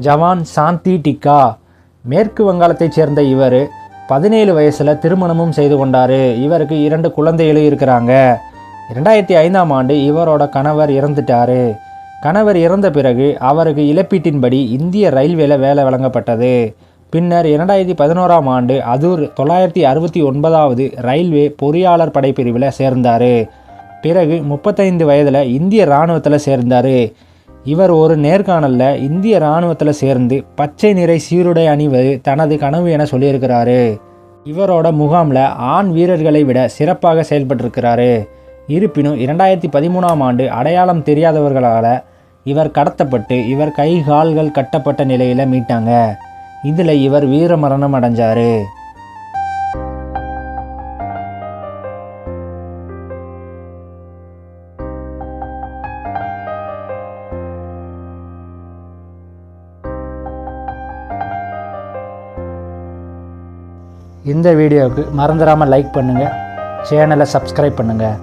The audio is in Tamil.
ஜவான் சாந்தி டிக்கா மேற்கு வங்காளத்தைச் சேர்ந்த இவர் பதினேழு வயசில் திருமணமும் செய்து கொண்டார். இவருக்கு இரண்டு குழந்தைகளும் இருக்கிறாங்க. இரண்டாயிரத்தி ஐந்தாம் ஆண்டு இவரோட கணவர் இறந்துட்டார். கணவர் இறந்த பிறகு அவருக்கு இழப்பீட்டின்படி இந்திய ரயில்வேல வேலை வழங்கப்பட்டது. பின்னர் இரண்டாயிரத்தி பதினோராம் ஆண்டு அதூர் தொள்ளாயிரத்தி அறுபத்தி ஒன்பதாவது ரயில்வே பொறியாளர் படைப்பிரிவில் சேர்ந்தார். பிறகு முப்பத்தைந்து வயதில் இந்திய இராணுவத்தில் சேர்ந்தார். இவர் ஒரு நேர்காணலில் இந்திய இராணுவத்தில் சேர்ந்து பச்சை நிறை சீருடை அணிவது தனது கனவு என சொல்லியிருக்கிறாரு. இவரோட முகாமில் ஆண் வீரர்களை விட சிறப்பாக செயல்பட்டிருக்கிறாரு. இருப்பினும் இரண்டாயிரத்தி பதிமூணாம் ஆண்டு அடையாளம் தெரியாதவர்களால் இவர் கடத்தப்பட்டு இவர் கை கால்கள் கட்டப்பட்ட நிலையில் மீட்டாங்க. இதில் இவர் வீரமரணம் அடைஞ்சாரு. இந்த வீடியோவுக்கு மறந்துடாமல் லைக் பண்ணுங்கள் சேனலை சப்ஸ்கிரைப் பண்ணுங்கள்